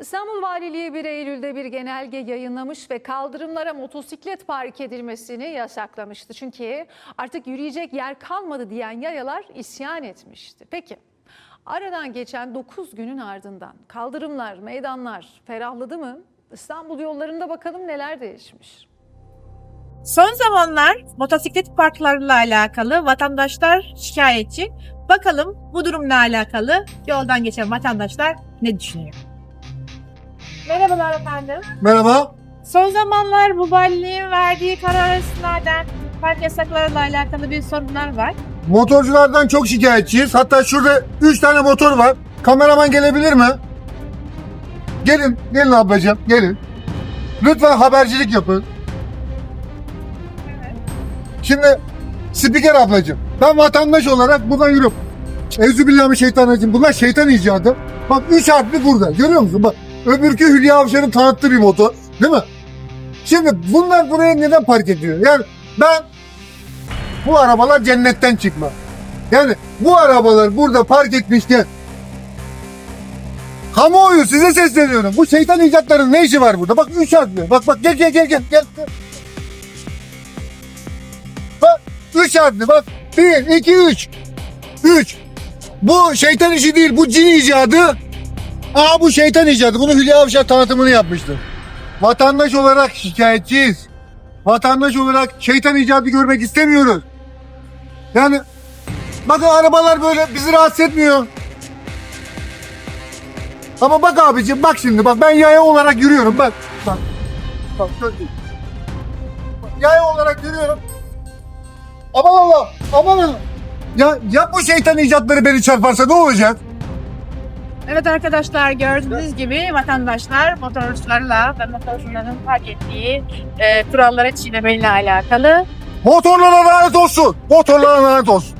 İstanbul Valiliği 1 Eylül'de bir genelge yayınlamış ve kaldırımlara motosiklet park edilmesini yasaklamıştı. Çünkü artık yürüyecek yer kalmadı diyen yayalar isyan etmişti. Peki aradan geçen 9 günün ardından kaldırımlar, meydanlar ferahladı mı? İstanbul yollarında bakalım neler değişmiş. Son zamanlar motosiklet parklarıyla alakalı vatandaşlar şikayetçi. Bakalım bu durumla alakalı yoldan geçen vatandaşlar ne düşünüyor? Merhabalar efendim. Merhaba. Son zamanlar bu valiliğin verdiği karar istinaden park yasaklarıyla alakalı bir sorunlar var. Motorculardan çok şikayetçiyiz. Hatta şurada 3 tane motor var. Kameraman gelebilir mi? Gelin, gelin ablacığım, gelin. Lütfen habercilik yapın. Şimdi spiker ablacığım. Ben vatandaş olarak buradan yürüyorum. Euzubillahimineşşeytanirracim. Bunlar şeytan icadı. Bak 3 harfli burada. Görüyor musun? Bak öbürkü Hülya Avşar'ın tanıttığı bir motor. Değil mi? Şimdi bunlar buraya neden park ediyor? Yani ben bu arabalar cennetten çıkma. Yani bu arabalar burada park etmişken kamuoyu size sesleniyorum. Bu şeytan icatların ne işi var burada? Bak üç harfli. Bak bak gel gel gel gel. gel. Bak üç harfli bak. Bir, iki, üç. Üç. Bu şeytan işi değil. Bu cin icadı. Aa bu şeytan icadı. Bunu Hülya Avşar tanıtımını yapmıştı. Vatandaş olarak şikayetçiyiz. Vatandaş olarak şeytan icadı görmek istemiyoruz. Yani bakın arabalar böyle bizi rahatsız etmiyor. Ama bak abicim bak şimdi bak ben yaya olarak yürüyorum bak. Bak. Bak. Bak, Yaya olarak yürüyorum. Aman Allah aman Allah. Ya, ya bu şeytan icatları beni çarparsa ne olacak? Evet arkadaşlar gördüğünüz gibi vatandaşlar motorcularla ve motorcuların park ettiği e, kurallara çiğnemeyle alakalı Motorlara lanet olsun. Motorlara lanet olsun.